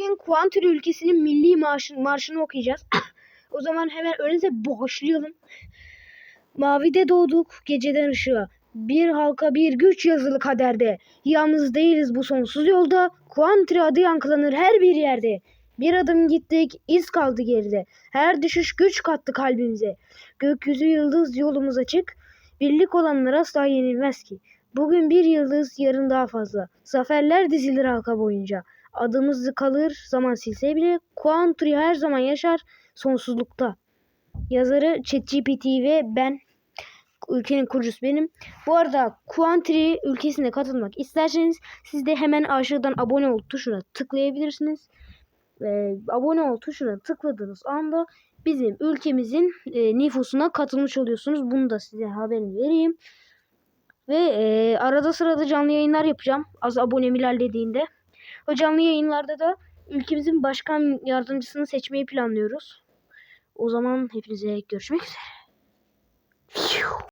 Bugün Quantry ülkesinin milli marşını, marşını okuyacağız. o zaman hemen öyleyse başlayalım. Mavide doğduk geceden ışığa. Bir halka bir güç yazılı kaderde. Yalnız değiliz bu sonsuz yolda. Quantry adı yankılanır her bir yerde. Bir adım gittik, iz kaldı geride. Her düşüş güç kattı kalbimize. Gökyüzü yıldız yolumuz açık. Birlik olanlar asla yenilmez ki. Bugün bir yıldız, yarın daha fazla. Zaferler dizilir halka boyunca. Adımız kalır, zaman silse bile. Quantry her zaman yaşar, sonsuzlukta. Yazarı ChatGPT ve ben. Ülkenin kurucusu benim. Bu arada Quantry ülkesine katılmak isterseniz siz de hemen aşağıdan abone ol tuşuna tıklayabilirsiniz. Ee, abone ol tuşuna tıkladığınız anda bizim ülkemizin e, nüfusuna katılmış oluyorsunuz. Bunu da size haberini vereyim. Ve e, arada sırada canlı yayınlar yapacağım. Az abonem ilerlediğinde. O canlı yayınlarda da ülkemizin başkan yardımcısını seçmeyi planlıyoruz. O zaman hepinize görüşmek üzere.